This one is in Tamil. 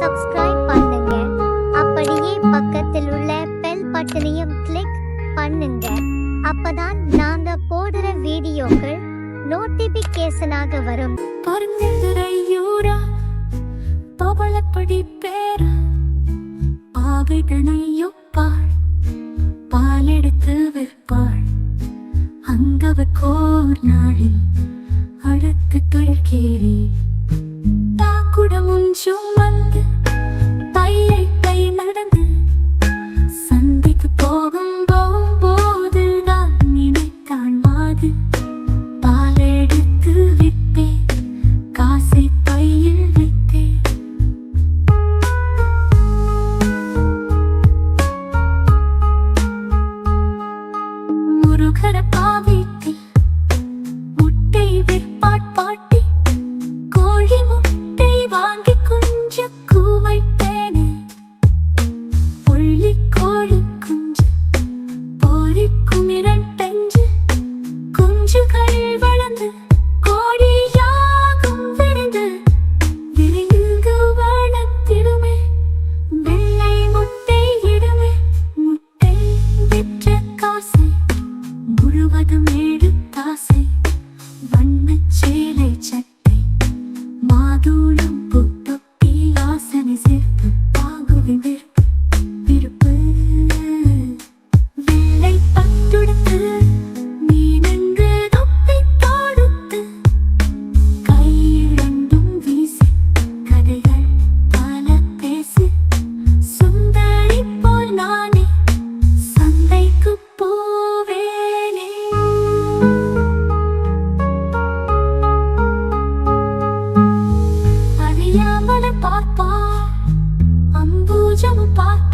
சப்ஸ்கிரைப் பண்ணுங்க. அப்படியே பக்கத்தில் உள்ள பெல் பட்டனையும் கிளிக் பண்ணுங்க. அப்பதான் நாங்க போடுற வீடியோக்கள் நோட்டிபிகேஷனாக வரும். பருந்திரையூரா பவளப்படி பேரா பாவிடனையும் முருகர பாவித்தி முட்டை விற்பாட் கோழி முட்டை வாங்கி குஞ்ச கூவைப்பேனே புள்ளி கோழி குஞ்சு பொறிக்கும் இரண்டஞ்சு குஞ்சுகள் வளர்ந்து முழுவதும் எடுத்தாசை வண்ணச்சேலை சட்டை மாதுளம் பூ bye.